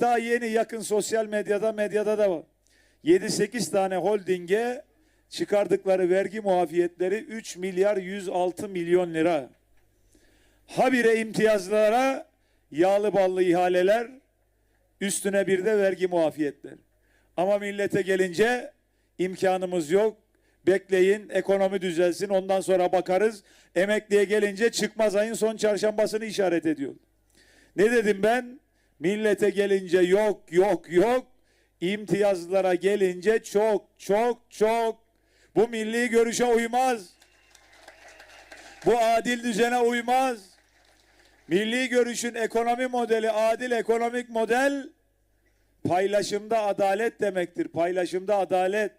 Daha yeni yakın sosyal medyada medyada da var. 7-8 tane holdinge çıkardıkları vergi muafiyetleri 3 milyar 106 milyon lira. Habire imtiyazlara yağlı ballı ihaleler, üstüne bir de vergi muafiyetler. Ama millete gelince imkanımız yok. Bekleyin ekonomi düzelsin ondan sonra bakarız. Emekliye gelince çıkmaz ayın son çarşambasını işaret ediyor. Ne dedim ben? Millete gelince yok yok yok. İmtiyazlara gelince çok çok çok. Bu milli görüşe uymaz. Bu adil düzene uymaz. Milli görüşün ekonomi modeli adil ekonomik model paylaşımda adalet demektir. Paylaşımda adalet.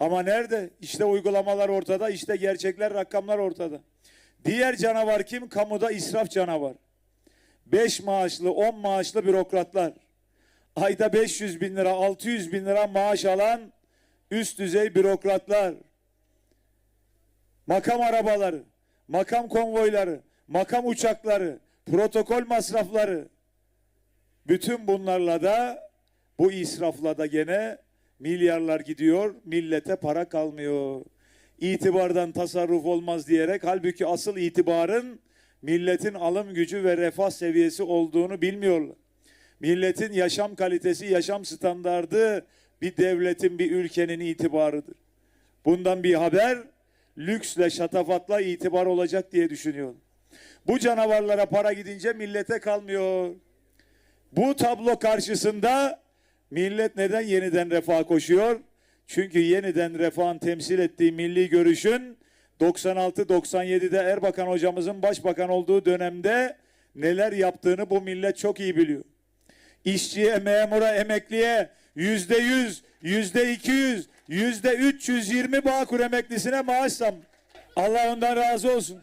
Ama nerede? İşte uygulamalar ortada, işte gerçekler, rakamlar ortada. Diğer canavar kim? Kamuda israf canavar. 5 maaşlı, 10 maaşlı bürokratlar. Ayda 500 bin lira, 600 bin lira maaş alan üst düzey bürokratlar. Makam arabaları, makam konvoyları, makam uçakları, protokol masrafları. Bütün bunlarla da bu israfla da gene milyarlar gidiyor, millete para kalmıyor. İtibardan tasarruf olmaz diyerek halbuki asıl itibarın milletin alım gücü ve refah seviyesi olduğunu bilmiyorlar. Milletin yaşam kalitesi, yaşam standardı bir devletin, bir ülkenin itibarıdır. Bundan bir haber lüksle, şatafatla itibar olacak diye düşünüyorum. Bu canavarlara para gidince millete kalmıyor. Bu tablo karşısında millet neden yeniden refaha koşuyor? Çünkü yeniden refahın temsil ettiği milli görüşün 96-97'de Erbakan hocamızın başbakan olduğu dönemde neler yaptığını bu millet çok iyi biliyor. İşçiye, memura, emekliye yüzde yüz, yüzde iki yüz, yüzde üç yüz yirmi Bağkur emeklisine maaş zam. Allah ondan razı olsun.